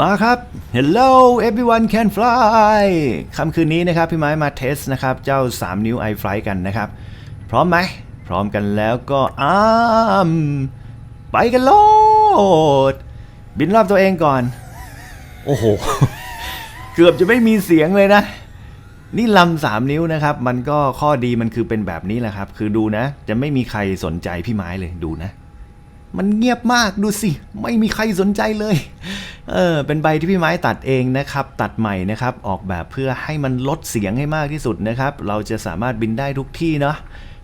มาครับ Hello everyone can fly ค่ำคืนนี้นะครับ พี่ไม้มาเทสนะครับ เจ้า 3 นิ้ว i fly กันนะครับ พร้อมไหม พร้อมกันแล้วก็อ้ามไปกันโลด บินรอบตัวเองก่อน โอ้โห เกือบจะไม่มีเสียงเลยนะ นี่ลำสามนิ้วนะครับ มันก็ข้อดีมันคือเป็นแบบนี้แหละครับ คือดูนะ จะไม่มีใครสนใจพี่ไม้เลยดูนะ มันเงียบมากดูสิ ไม่มีใครสนใจเลย เออ เป็นใบที่พี่ไม้ตัดเองนะครับ ตัดใหม่นะครับ ออกแบบเพื่อให้มันลดเสียงให้มากที่สุดนะครับ เราจะสามารถบินได้ทุกที่เนาะ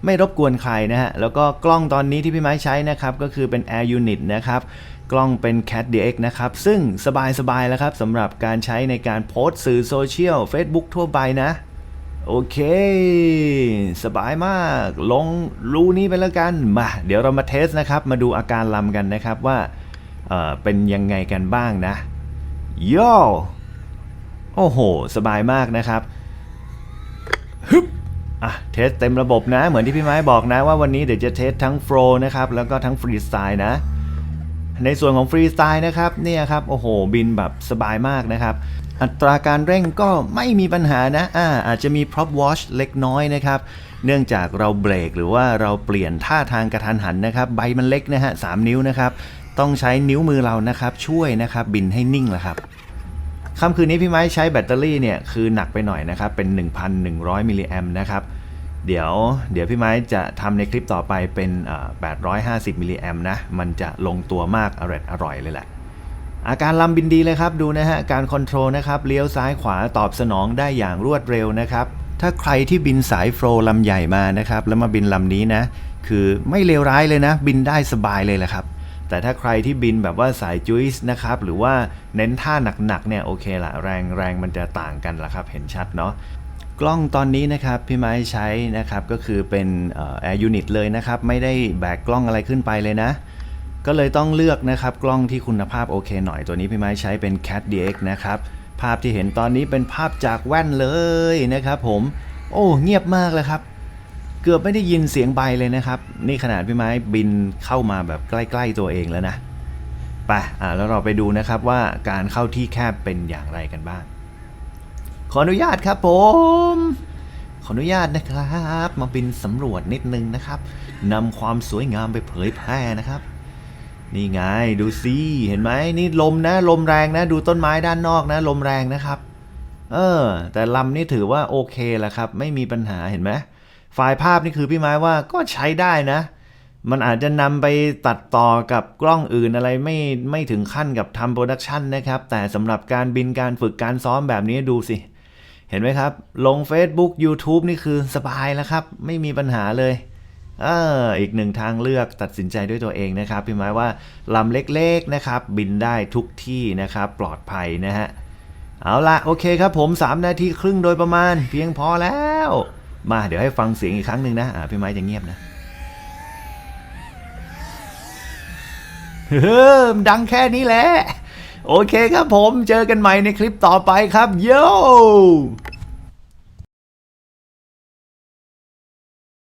ไม่รบกวนใครนะฮะ แล้วก็กล้องตอนนี้ที่พี่ไม้ใช้นะครับ ก็คือเป็น Air Unit นะครับ กล้องเป็น Cat DX นะครับ ซึ่งสบายๆแล้วครับสำหรับการใช้ในการโพสต์สื่อโซเชียล Facebook ทั่วไปนะ โอเค สบายมาก ลงรูนี้ไปแล้วกันมาเดี๋ยวเรามาเทสนะครับ มาดูอาการลำกันนะครับว่าเเป็นยังไงกันบ้างนะย่อโอ้โห สบายมากนะครับฮึบอะเทสเต็มระบบนะ เหมือนที่พี่ไม้บอกนะว่าวันนี้เดี๋ยวจะเทสทั้งโฟล์นะครับ แล้วก็ทั้งฟรีสไตล์นะ ในส่วนของฟรีสไตล์นะครับ เนี่ยครับ โอ้โห บินแบบสบายมากนะครับ อัตราการเร่งก็ไม่มีปัญหานะอาอาจจะมี prop wash เล็กน้อยนะครับ เนื่องจากเราเบรกหรือว่าเราเปลี่ยนท่าทางกระทันหันนะครับ ใบมันเล็กนะฮะสามนิ้วนะครับ ต้องใช้นิ้วมือเรานะครับช่วยนะครับบินให้นิ่งแหละครับค่ำคืนนี้พี่ไม้ใช้แบตเตอรี่เนี่ยคือหนักไปหน่อยนะครับเป็น 1,100 มิลลิแอมนะครับเดี๋ยวเดี๋ยวพี่ไม้จะทำในคลิปต่อไปเป็นเอ่อ850 มิลลิแอมนะ มันจะลงตัวมากอร่อยอร่อยเลยแหละ อาการลำบินดีเลยครับดูนะฮะการคอนโทรลนะครับเลี้ยวซ้ายขวาตอบสนองได้อย่างรวดเร็วนะครับถ้าใครที่บินสายโฟล์ลำใหญ่มานะครับแล้วมาบินลำนี้นะ คือไม่เลวร้ายเลยนะ บินได้สบายเลยแหละครับ แต่ถ้าใครที่บินแบบว่าสายจุยส์นะครับหรือว่าเน้นท่าหนักๆเนี่ยโอเคละแรงแรงมันจะต่างกันละครับ เห็นชัดเนาะกล้องตอนนี้นะครับพี่ไม้ใช้นะครับก็คือเป็นเอ่อ Air Unit เลยนะครับ ไม่ได้แบกกล้องอะไรขึ้นไปเลยนะ ก็เลยต้องเลือกนะครับกล้องที่คุณภาพโอเคหน่อยตัวนี้พี่ไม้ใช้เป็น Cat DX นะครับ ภาพที่เห็นตอนนี้เป็นภาพจากแว่นเลยนะครับผมโอ้เงียบมากเลยครับเกือบไม่ได้ยินเสียงใบเลยนะครับ นี่ขนาดพี่ไม้บินเข้ามาแบบใกล้ ๆตัวเองแล้วนะไปอ่าแล้วเราไปดูนะครับว่าการเข้าที่แคบเป็นอย่างไรกันบ้าง ขออนุญาตครับผม ขออนุญาตนะครับ มาบินสำรวจนิดนึงนะครับนำความสวยงามไปเผยแพร่นะครับ นี่ไงดูสิเห็นไหมนี่ลมนะลมแรงนะ ดูต้นไม้ด้านนอกนะ ลมแรงนะครับ เออ แต่ลำนี่ถือว่าโอเคแหละครับ ไม่มีปัญหาเห็นไหมไฟล์ภาพนี่คือพี่ไม้ว่าก็ใช้ได้นะ มันอาจจะนำไปตัดต่อกับกล้องอื่นอะไรไม่ไม่ถึงขั้นกับทำโปรดักชันนะครับ แต่สำหรับการบินการฝึกการซ้อมแบบนี้ดูสิ เห็นไหมครับ ลง Facebook YouTube นี่คือสบายแล้วครับ ไม่มีปัญหาเลย เอออีกหนึ่งทางเลือกตัดสินใจด้วยตัวเองนะครับพี่หมายว่าลำเล็กๆนะครับบินได้ทุกที่นะครับปลอดภัยนะฮะเอาละโอเคครับผม 3 นาทีครึ่งโดยประมาณ เพียงพอแล้ว มาเดี๋ยวให้ฟังเสียงอีกครั้งหนึ่งนะอ่าพี่ไม้จะเงียบนะเฮ้อดังแค่นี้แหละ โอเคครับผมเจอกันใหม่ในคลิปต่อไปครับโย